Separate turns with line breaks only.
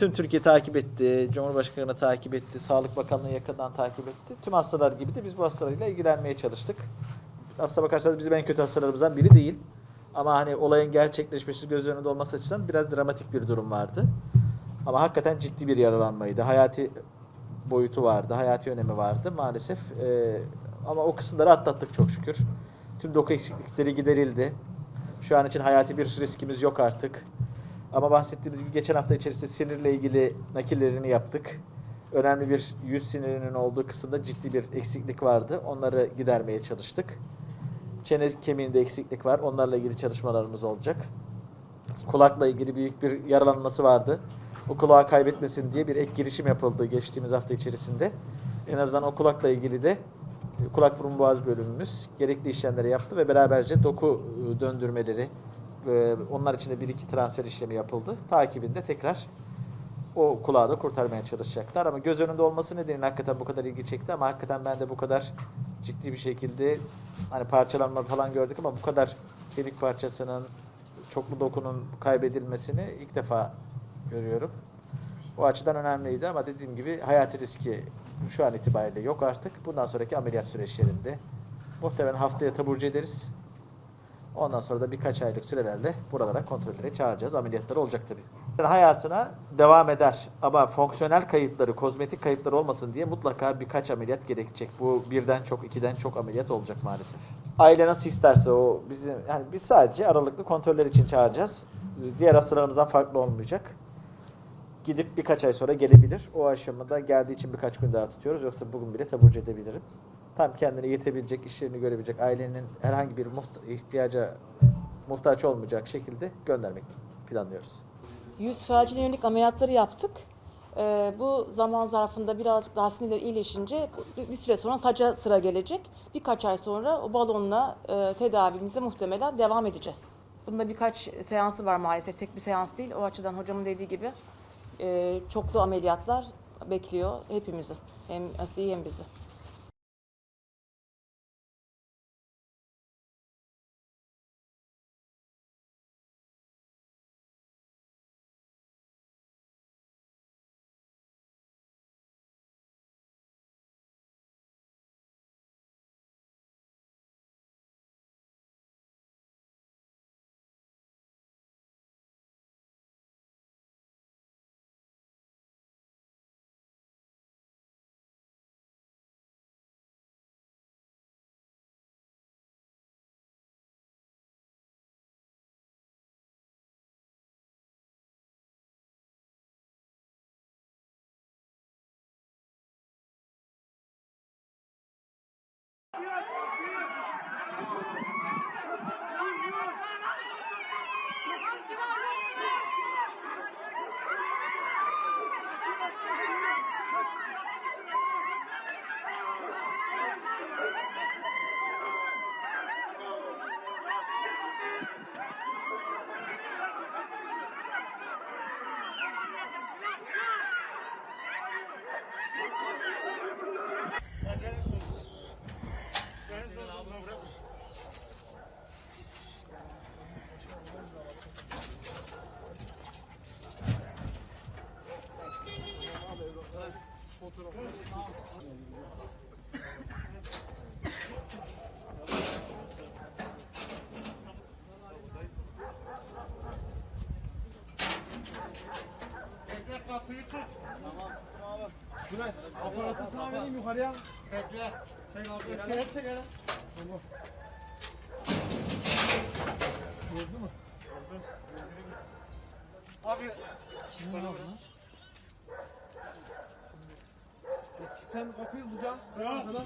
Tüm Türkiye takip etti, Cumhurbaşkanı takip etti, Sağlık Bakanlığı yakından takip etti. Tüm hastalar gibi de biz bu hastalarıyla ilgilenmeye çalıştık. Aslına bakarsanız bizim en kötü hastalarımızdan biri değil. Ama hani olayın gerçekleşmesi göz önünde olması açısından biraz dramatik bir durum vardı. Ama hakikaten ciddi bir yaralanmaydı. Hayati boyutu vardı, hayati önemi vardı maalesef. Ee, ama o kısımları atlattık çok şükür. Tüm doku eksiklikleri giderildi. Şu an için hayati bir riskimiz yok artık. Ama bahsettiğimiz gibi geçen hafta içerisinde sinirle ilgili nakillerini yaptık. Önemli bir yüz sinirinin olduğu kısımda ciddi bir eksiklik vardı. Onları gidermeye çalıştık. Çene kemiğinde eksiklik var. Onlarla ilgili çalışmalarımız olacak. Kulakla ilgili büyük bir yaralanması vardı. O kulağı kaybetmesin diye bir ek girişim yapıldı geçtiğimiz hafta içerisinde. En azından o kulakla ilgili de kulak burun boğaz bölümümüz gerekli işlemleri yaptı ve beraberce doku döndürmeleri, e, onlar için de bir iki transfer işlemi yapıldı. Takibinde tekrar o kulağı da kurtarmaya çalışacaklar. Ama göz önünde olması nedeniyle hakikaten bu kadar ilgi çekti ama hakikaten ben de bu kadar ciddi bir şekilde hani parçalanma falan gördük ama bu kadar kemik parçasının çoklu dokunun kaybedilmesini ilk defa görüyorum. O açıdan önemliydi ama dediğim gibi hayati riski şu an itibariyle yok artık. Bundan sonraki ameliyat süreçlerinde muhtemelen haftaya taburcu ederiz. Ondan sonra da birkaç aylık sürelerle buralara kontrollere çağıracağız. Ameliyatları olacak tabii. Hayatına devam eder ama fonksiyonel kayıpları, kozmetik kayıpları olmasın diye mutlaka birkaç ameliyat gerekecek. Bu birden çok, ikiden çok ameliyat olacak maalesef. Aile nasıl isterse o bizim yani biz sadece aralıklı kontroller için çağıracağız. Diğer hastalarımızdan farklı olmayacak. Gidip birkaç ay sonra gelebilir. O aşamada geldiği için birkaç gün daha tutuyoruz. Yoksa bugün bile taburcu edebilirim. Tam kendine yetebilecek, işlerini görebilecek, ailenin herhangi bir muhta- ihtiyaca muhtaç olmayacak şekilde göndermek planlıyoruz.
Yüz felcine yönelik ameliyatları yaptık. Ee, bu zaman zarfında birazcık daha sinirler iyileşince bir süre sonra saca sıra gelecek. Birkaç ay sonra o balonla e, tedavimize muhtemelen devam edeceğiz. Bunda birkaç seansı var maalesef. Tek bir seans değil. O açıdan hocamın dediği gibi e, çoklu ameliyatlar bekliyor hepimizi. Hem Asiye'yi hem bizi. Thank you.
Bekle kapıyı tut.
Bülent, aparatı sağa vereyim yukarıya.
Bekle.
Çek abi.
Çek çek hele.
Gördün mü?
Abi.
Bana bak lan. Sen kapıyı tutacaksın. Ben arkadan.